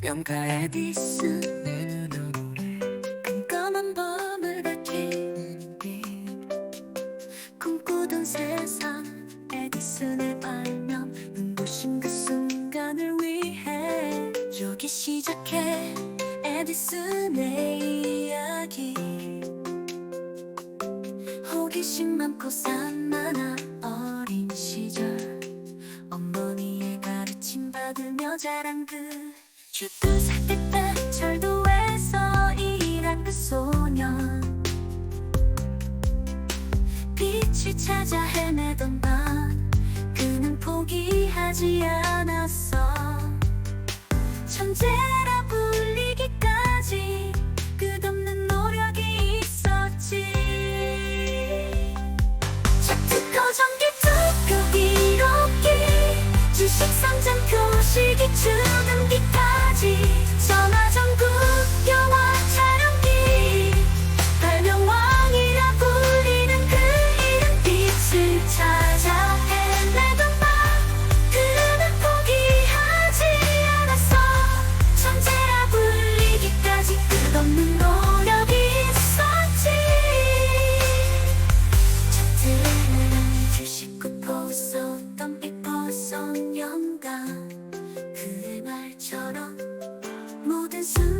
명가 에디슨의 노래 깜깜한 밤을 밝히는 빛 꿈꾸던 세상 에디슨의 발명 눈부신 그 순간을 위해 여기 시작해. 에디슨의 이야기. 호기심 많고 산만한 어린 시절. 어머니의 가르침 받으며 자란 그 슈트 살때 철도에서 일한 그 소년. 빛을 찾아 헤매던 밤 그는 포기하지 않았어. 천재라 불리기까지 끝없는 노력이 있었지. 차트커 전기 뚜껑 이롭기 주식 상장 표시기 주 So.